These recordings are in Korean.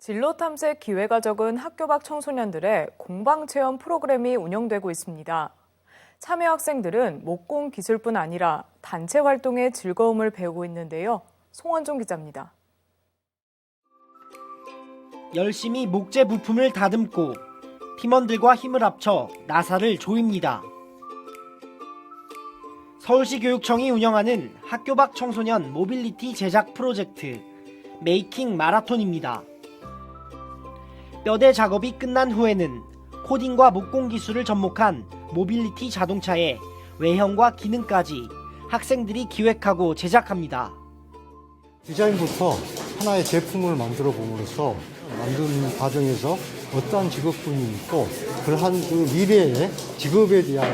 진로 탐색 기회가 적은 학교 밖 청소년들의 공방 체험 프로그램이 운영되고 있습니다. 참여 학생들은 목공 기술뿐 아니라 단체 활동의 즐거움을 배우고 있는데요. 송원종 기자입니다. 열심히 목재 부품을 다듬고 팀원들과 힘을 합쳐 나사를 조입니다. 서울시 교육청이 운영하는 학교 밖 청소년 모빌리티 제작 프로젝트 메이킹 마라톤입니다. 뼈대 작업이 끝난 후에는 코딩과 목공 기술을 접목한 모빌리티 자동차의 외형과 기능까지 학생들이 기획하고 제작합니다. 디자인부터 하나의 제품을 만들어 봄으로써 만드는 과정에서 어떠한 직업군이 있고 그러한 그 미래의 직업에 대한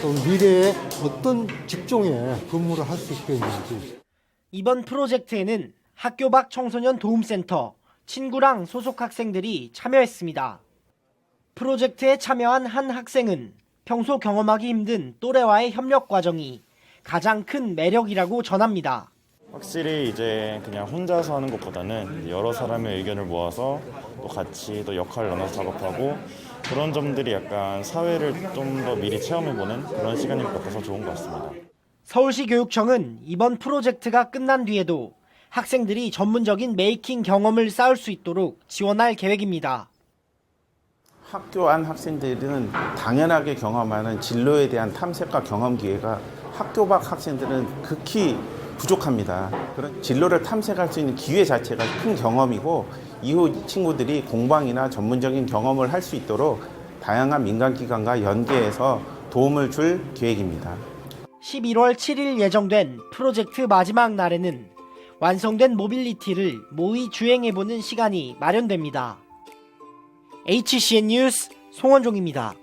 또 미래의 어떤 직종에 근무를 할 수 있게 있는지 이번 프로젝트에는 학교 밖 청소년 도움센터 친구랑 소속 학생들이 참여했습니다. 프로젝트에 참여한 한 학생은 평소 경험하기 힘든 또래와의 협력 과정이 가장 큰 매력이라고 전합니다. 확실히 이제 그냥 혼자서 하는 것보다는 여러 사람의 의견을 모아서 또 같이 또 역할을 나눠서 작업하고 그런 점들이 약간 사회를 좀 더 미리 체험해보는 그런 시간일 것 같아서 좋은 것 같습니다. 서울시 교육청은 이번 프로젝트가 끝난 뒤에도 학생들이 전문적인 메이킹 경험을 쌓을 수 있도록 지원할 계획입니다. 학교 안 학생들은 당연하게 경험하는 진로에 대한 탐색과 경험 기회가 학교 밖 학생들은 극히 부족합니다. 그런 진로를 탐색할 수 있는 기회 자체가 큰 경험이고 이후 친구들이 공방이나 전문적인 경험을 할 수 있도록 다양한 민간 기관과 연계해서 도움을 줄 계획입니다. 11월 7일 예정된 프로젝트 마지막 날에는 완성된 모빌리티를 모의 주행해보는 시간이 마련됩니다. HCN 뉴스 송원종입니다.